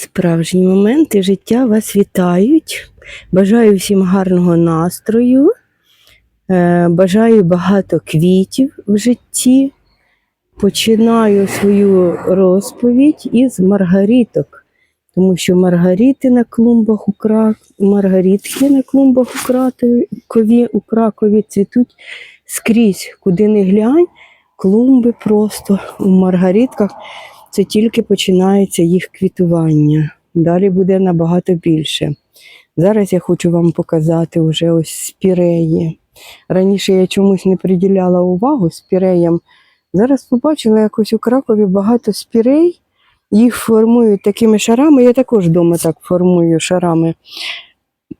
Справжні моменти життя вас вітають. Бажаю всім гарного настрою. Е, Бажаю багато квітів в житті. Починаю свою розповідь із маргариток, тому що маргарити на клумбах у Кра... маргаритки на клумбах у Кракові, у Кракові цвітуть скрізь, куди не глянь, клумби просто у маргаритках це тільки починається їх квітування. Далі буде набагато більше. Зараз я хочу вам показати вже ось спіреї. Раніше я чомусь не приділяла увагу спіреям. Зараз побачила якось у Кракові багато спірей. Їх формують такими шарами. Я також вдома так формую шарами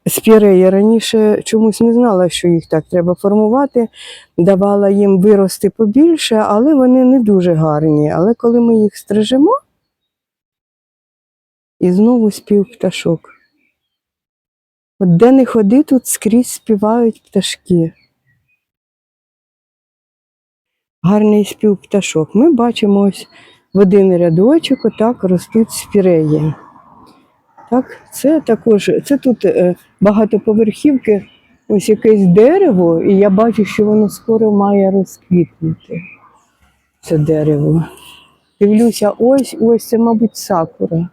спіреї. Раніше чомусь не знала, що їх так треба формувати. Давала їм вирости побільше, але вони не дуже гарні. Але коли ми їх стрижемо, і знову спів пташок. От де не ходи, тут скрізь співають пташки. Гарний спів пташок. Ми бачимо ось в один рядочок, отак ростуть спіреї. Так, це також, це тут е, багатоповерхівки, ось якесь дерево, і я бачу, що воно скоро має розквітнути. Це дерево. Дивлюся, ось, ось це, мабуть, сакура.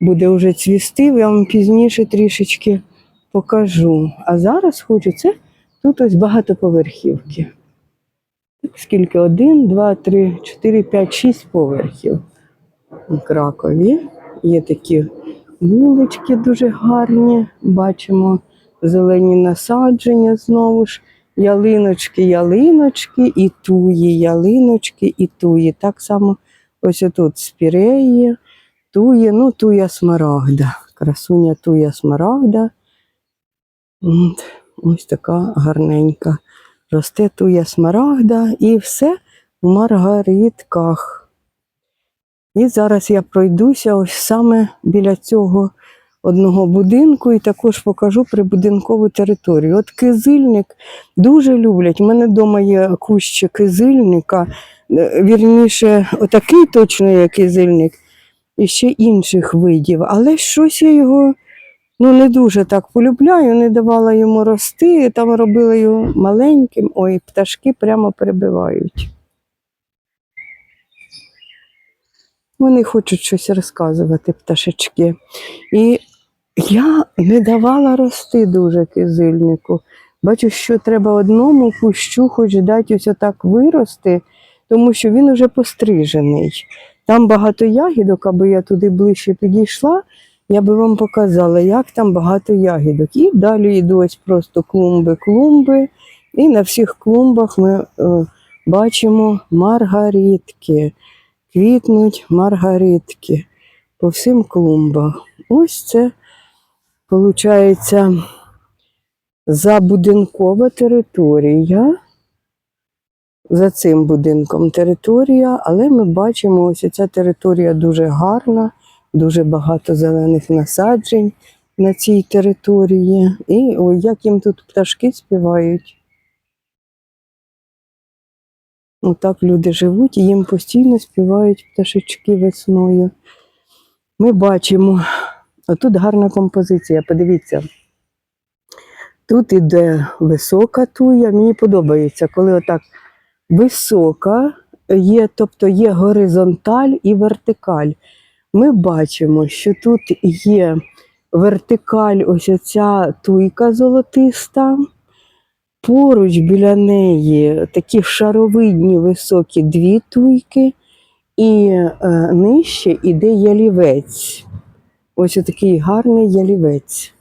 Буде вже цвісти, я вам пізніше трішечки покажу. А зараз хочу, це тут ось багатоповерхівки. Так, Скільки? Один, два, три, чотири, п'ять, шість поверхів у Кракові. Є такі вулички дуже гарні. Бачимо зелені насадження знову ж. Ялиночки, ялиночки, і туї, ялиночки, і туї. Так само ось тут спіреї, туї, ну туя смарагда. Красуня туя смарагда. Ось така гарненька. Росте туя смарагда і все в маргаритках. І зараз я пройдуся ось саме біля цього одного будинку і також покажу прибудинкову територію. От кизильник дуже люблять. У мене вдома є кущ кизильника, е, вірніше, отакий точно є кизильник, і ще інших видів. Але щось я його ну, не дуже так полюбляю, не давала йому рости, там робила його маленьким, ой, пташки прямо перебивають. Вони хочуть щось розказувати, пташечки. І я не давала рости дуже кизильнику. Бачу, що треба одному кущу хоч дати ось отак вирости, тому що він уже пострижений. Там багато ягідок, аби я туди ближче підійшла, я би вам показала, як там багато ягідок. І далі йду ось просто клумби, клумби. І на всіх клумбах ми е, бачимо маргаритки. Квітнуть маргаритки по всім клумбах. Ось це, виходить, забудинкова територія. За цим будинком територія, але ми бачимо, ось ця територія дуже гарна, дуже багато зелених насаджень на цій території. І ой, як їм тут пташки співають. Отак люди живуть і їм постійно співають пташечки весною. Ми бачимо, отут гарна композиція, подивіться. Тут іде висока туя. Мені подобається, коли отак висока є, тобто є горизонталь і вертикаль. Ми бачимо, що тут є вертикаль, ось оця туйка золотиста. Поруч біля неї такі шаровидні високі дві туйки, і е, нижче іде ялівець. Ось такий гарний ялівець.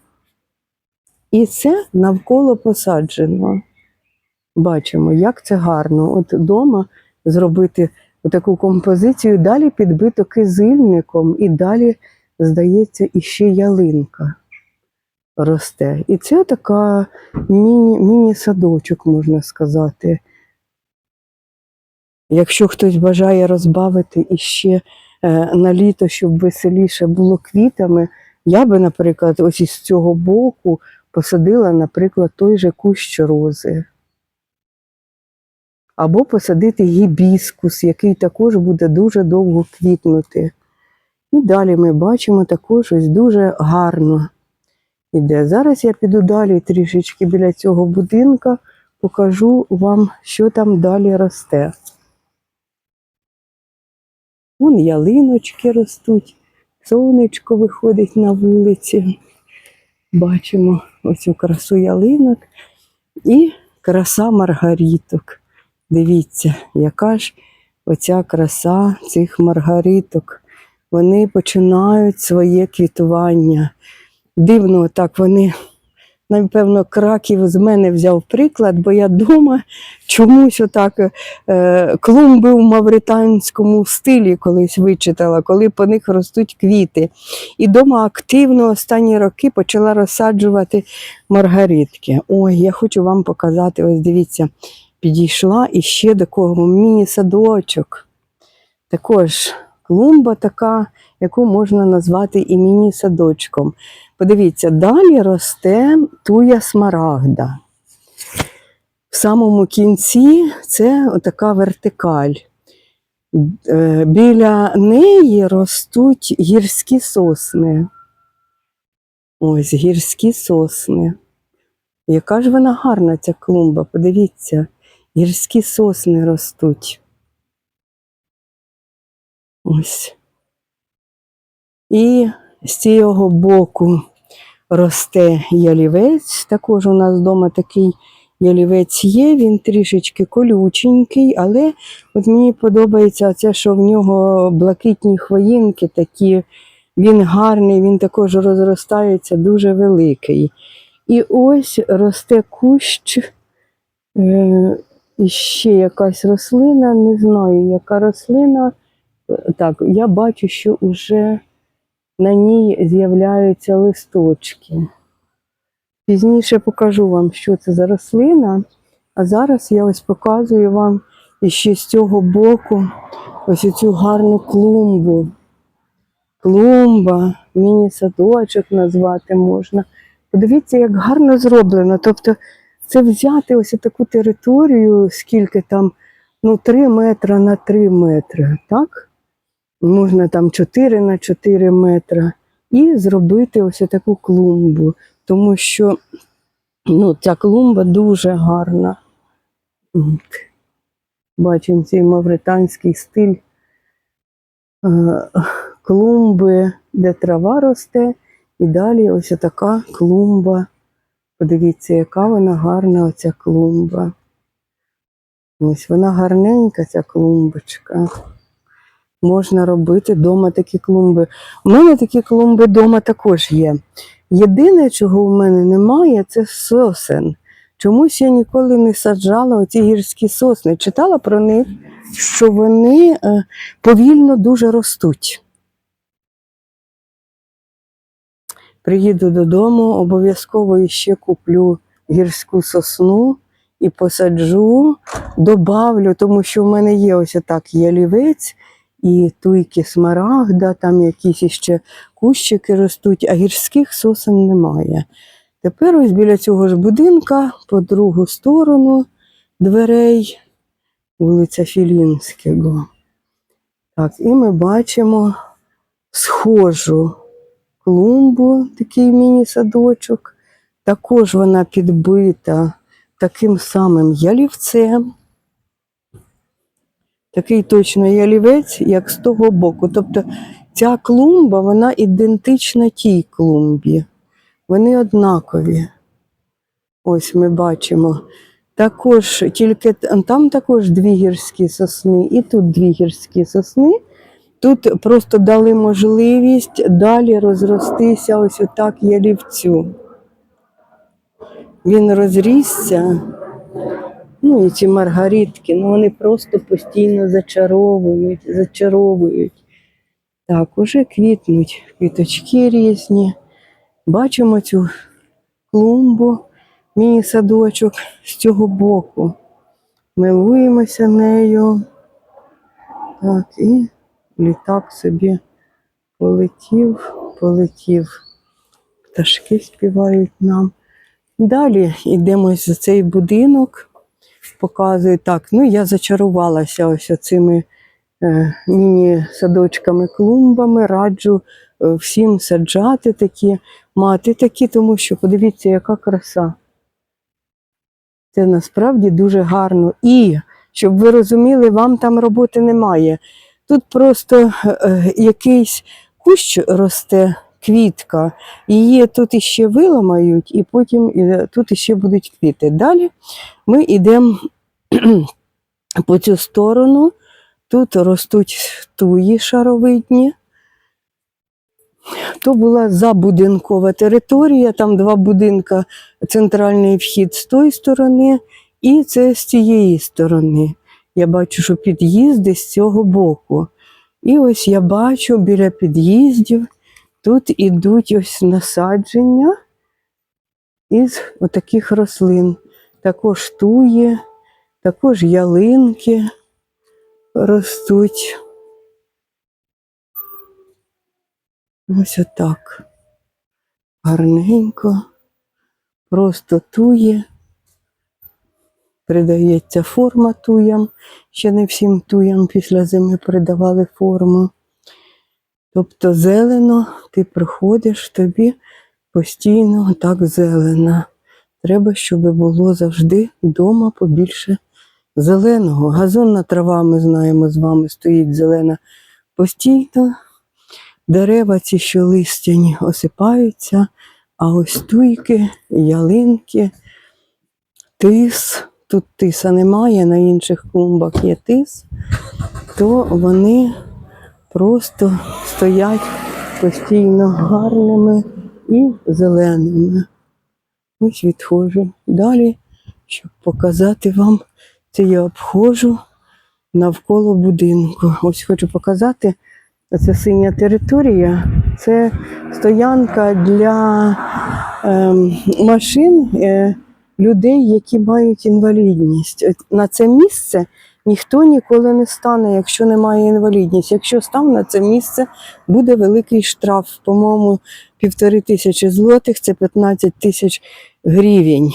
І це навколо посаджено. Бачимо, як це гарно. От вдома зробити таку композицію, далі підбито кизильником, і далі, здається, іще ялинка росте. І це така міні, міні-садочок, можна сказати. Якщо хтось бажає розбавити іще е, на літо, щоб веселіше було квітами, я би, наприклад, ось із цього боку посадила, наприклад, той же кущ рози. Або посадити гібіскус, який також буде дуже довго квітнути. І далі ми бачимо також ось дуже гарно іде. Зараз я піду далі трішечки біля цього будинка, покажу вам, що там далі росте. Вон ялиночки ростуть, сонечко виходить на вулиці. Бачимо оцю красу ялинок і краса маргаріток. Дивіться, яка ж оця краса цих маргариток. Вони починають своє квітування. Дивно, так вони, напевно, краків з мене взяв приклад, бо я вдома чомусь отак е, клумби в мавританському стилі колись вичитала, коли по них ростуть квіти. І вдома активно останні роки почала розсаджувати маргаритки. Ой, я хочу вам показати, ось дивіться, підійшла і ще до кого міні-садочок. Також клумба така, яку можна назвати і міні-садочком. Подивіться, далі росте туя смарагда. В самому кінці це така вертикаль. Е, Біля неї ростуть гірські сосни. Ось гірські сосни. Яка ж вона гарна, ця клумба, подивіться, гірські сосни ростуть. Ось. І з цього боку росте ялівець. Також у нас вдома такий ялівець є, він трішечки колюченький, але от мені подобається це, що в нього блакитні хвоїнки такі. Він гарний, він також розростається дуже великий. І ось росте кущ, е, і ще якась рослина, не знаю, яка рослина. Так, я бачу, що вже на ній з'являються листочки. Пізніше покажу вам, що це за рослина. А зараз я ось показую вам іще з цього боку ось цю гарну клумбу. Клумба, міні-садочок назвати можна. Подивіться, як гарно зроблено. Тобто, це взяти ось таку територію, скільки там, ну, 3 метри на 3 метри, так? Можна там 4 на 4 метри. І зробити ось таку клумбу. Тому що ну, ця клумба дуже гарна. Бачимо цей мавританський стиль е, клумби, де трава росте, і далі ось така клумба. Подивіться, яка вона гарна, оця клумба. Ось вона гарненька, ця клумбочка. Можна робити вдома такі клумби. У мене такі клумби вдома також є. Єдине, чого в мене немає, це сосен. Чомусь я ніколи не саджала оці гірські сосни. Читала про них, що вони е, повільно дуже ростуть. Приїду додому, обов'язково ще куплю гірську сосну і посаджу, добавлю, тому що в мене є ось так ялівець і туйки смарагда, там якісь іще кущики ростуть, а гірських сосен немає. Тепер ось біля цього ж будинка, по другу сторону дверей, вулиця Філінського. Так, і ми бачимо схожу клумбу, такий міні-садочок. Також вона підбита таким самим ялівцем. Такий точно ялівець, як з того боку. Тобто ця клумба, вона ідентична тій клумбі. Вони однакові. Ось ми бачимо. Також тільки там також дві гірські сосни, і тут дві гірські сосни. Тут просто дали можливість далі розростися ось отак ялівцю. Він розрісся. Ну і ці маргаритки, ну вони просто постійно зачаровують, зачаровують. Так, уже квітнуть квіточки різні. Бачимо цю клумбу, міні-садочок з цього боку. Милуємося нею. Так, і літак собі полетів, полетів. Пташки співають нам. Далі йдемо за цей будинок, показую так. Ну, я зачарувалася ось цими е, міні-садочками, клумбами. Раджу е, всім саджати такі, мати такі, тому що подивіться, яка краса. Це насправді дуже гарно. І щоб ви розуміли, вам там роботи немає. Тут просто е, е, якийсь кущ росте, квітка, її тут іще виламають, і потім е, тут іще будуть квіти. Далі ми йдемо по цю сторону. Тут ростуть туї шаровидні. То була забудинкова територія, там два будинка, центральний вхід з тої сторони, і це з цієї сторони. Я бачу, що під'їзди з цього боку. І ось я бачу біля під'їздів, тут ідуть ось насадження із отаких рослин. Також туї, також ялинки ростуть. Ось отак. Гарненько. Просто тує. Придається форма туям. Ще не всім туям після зими придавали форму. Тобто зелено, ти приходиш, тобі постійно так зелено. Треба, щоб було завжди вдома побільше зеленого. Газонна трава, ми знаємо, з вами стоїть зелена постійно. Дерева ці, що листяні, осипаються, а ось туйки, ялинки, тис. Тут тиса немає, на інших клумбах є тис, то вони просто стоять постійно гарними і зеленими. Ось відходжу далі, щоб показати вам, це я обходжу навколо будинку. Ось хочу показати, це синя територія, це стоянка для ем, машин е, людей, які мають інвалідність. На це місце ніхто ніколи не стане, якщо немає інвалідність. Якщо став на це місце, буде великий штраф. По-моєму, півтори тисячі злотих це 15 тисяч гривень.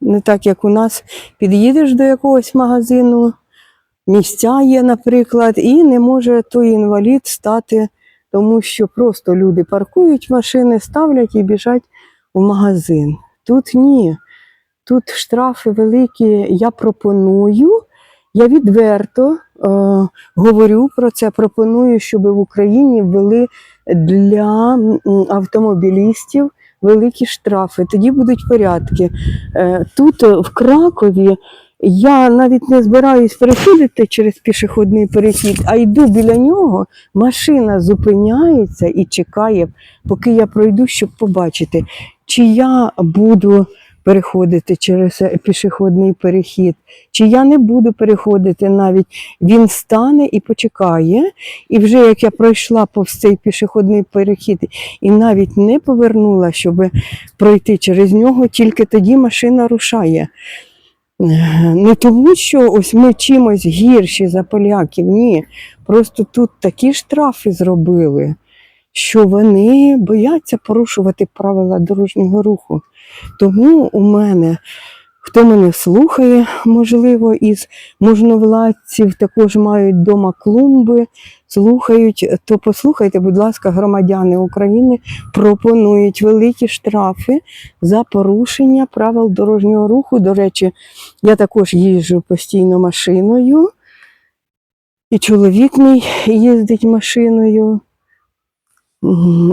Не так, як у нас під'їдеш до якогось магазину, місця є, наприклад, і не може той інвалід стати, тому що просто люди паркують машини, ставлять і біжать в магазин. Тут ні. Тут штрафи великі. Я пропоную, я відверто е, говорю про це. Пропоную, щоб в Україні ввели для автомобілістів великі штрафи. Тоді будуть порядки. Е, тут е, в Кракові я навіть не збираюсь переходити через пішохідний перехід, а йду біля нього. Машина зупиняється і чекає, поки я пройду, щоб побачити, чи я буду переходити через е, пішохідний перехід, чи я не буду переходити навіть. Він стане і почекає. І вже як я пройшла повз цей пішохідний перехід і навіть не повернула, щоб пройти через нього, тільки тоді машина рушає. Не тому, що ось ми чимось гірші за поляків, ні. Просто тут такі штрафи зробили, що вони бояться порушувати правила дорожнього руху. Тому у мене, хто мене слухає, можливо, із можновладців також мають вдома клумби, слухають, то послухайте, будь ласка, громадяни України пропонують великі штрафи за порушення правил дорожнього руху. До речі, я також їжджу постійно машиною, і чоловік мій їздить машиною.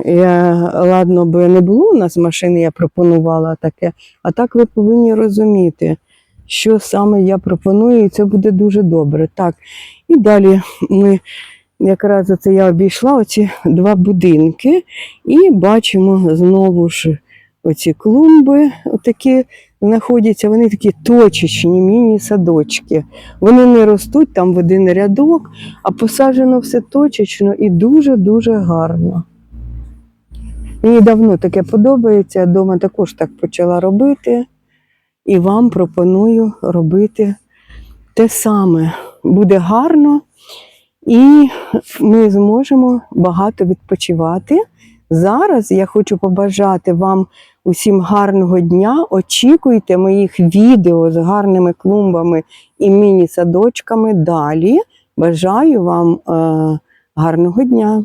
Я, ладно, би не було у нас машини, я пропонувала таке. А так ви повинні розуміти, що саме я пропоную, і це буде дуже добре. Так, і далі ми якраз оце я обійшла оці два будинки, і бачимо знову ж оці клумби, отакі знаходяться, вони такі точечні, міні-садочки. Вони не ростуть там в один рядок, а посаджено все точечно і дуже-дуже гарно. Мені давно таке подобається, я вдома також так почала робити. І вам пропоную робити те саме. Буде гарно, і ми зможемо багато відпочивати. Зараз я хочу побажати вам Усім гарного дня. Очікуйте моїх відео з гарними клумбами і міні-садочками далі. Бажаю вам е, гарного дня!